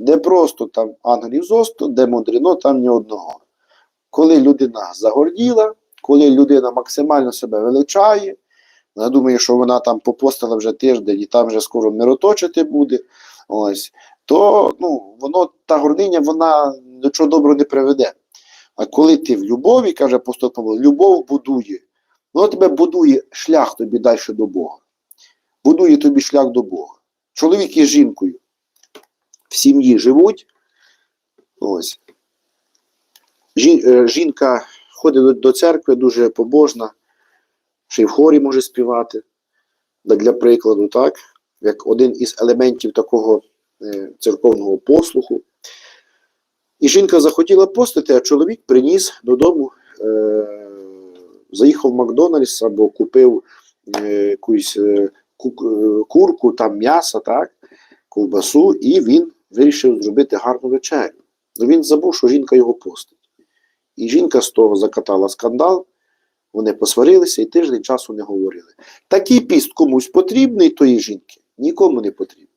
Де просто там ангелів зосту, де мудрено, там ні одного. Коли людина загорділа, коли людина максимально себе величає, вона думає, що вона там попостила вже тиждень і там вже скоро мироточити буде, ось, то ну, воно, та гординя вона до чого доброго не приведе. А коли ти в любові, каже апостол Павло, любов будує, воно тебе будує шлях тобі далі до Бога. Будує тобі шлях до Бога. Чоловік із жінкою в сім'ї живуть. Ось. Е, жінка ходить до, церкви, дуже побожна, ще й в хорі може співати. Для прикладу, так, як один із елементів такого е, церковного послуху. І жінка захотіла постити, а чоловік приніс додому, е, заїхав в Макдональдс або купив е, якусь курку, там м'ясо, так, ковбасу, і він вирішив зробити гарну вечерю. Ну він забув, що жінка його постить. І жінка з того закатала скандал, вони посварилися і тиждень часу не говорили. Такий піст комусь потрібний тої жінки, нікому не потрібен.